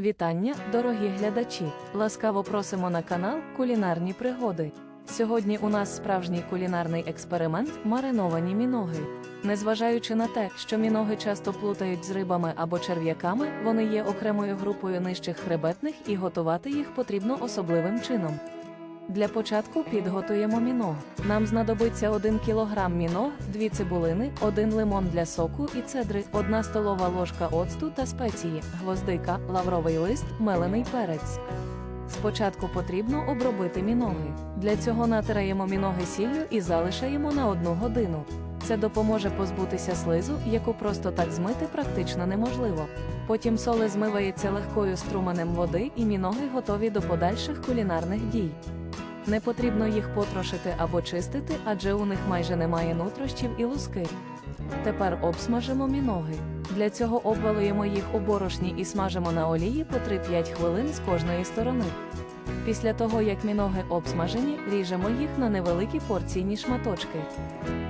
Вітання, дорогі глядачі! Ласкаво просимо на канал Кулінарні пригоди. Сьогодні у нас справжній кулінарний експеримент мариновані міноги. Незважаючи на те, що міноги часто плутають з рибами або черв'яками, вони є окремою групою нижчих хребетних і готувати їх потрібно особливим чином. Для початку підготуємо міног. Нам знадобиться 1 кг міног, 2 цибулини, 1 лимон для соку і цедри, 1 столова ложка оцту та спеції, гвоздика, лавровий лист, мелений перець. Спочатку потрібно обробити міноги. Для цього натираємо міноги сіллю і залишаємо на 1 годину. Це допоможе позбутися слизу, яку просто так змити практично неможливо. Потім соли змивається легкою струменем води і міноги готові до подальших кулінарних дій. Не потрібно їх потрошити або чистити, адже у них майже немає нутрощів і луски. Тепер обсмажимо міноги. Для цього обвалуємо їх у борошні і смажимо на олії по 3-5 хвилин з кожної сторони. Після того, як міноги обсмажені, ріжемо їх на невеликі порційні шматочки.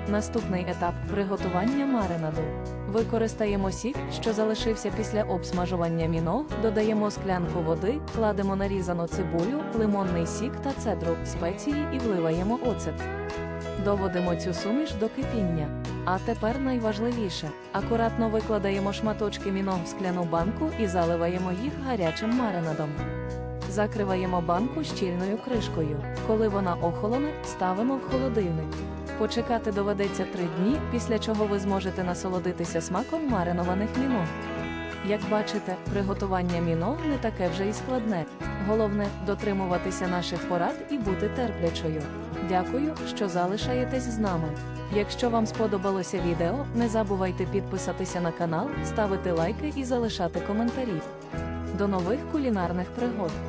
Наступний етап приготування маринаду. Використаємо сік, що залишився після обсмажування міног, додаємо склянку води, кладемо нарізану цибулю, лимонний сік та цедру, спеції і вливаємо оцет. Доводимо цю суміш до кипіння. А тепер найважливіше: акуратно викладаємо шматочки міног в скляну банку і заливаємо їх гарячим маринадом. Закриваємо банку щільною кришкою. Коли вона охолоне, ставимо в холодильник. Почекати доведеться три дні, після чого ви зможете насолодитися смаком маринованих міног. Як бачите, приготування міног не таке вже й складне. Головне дотримуватися наших порад і бути терплячою. Дякую, що залишаєтесь з нами. Якщо вам сподобалося відео, не забувайте підписатися на канал, ставити лайки і залишати коментарі. До нових кулінарних пригод!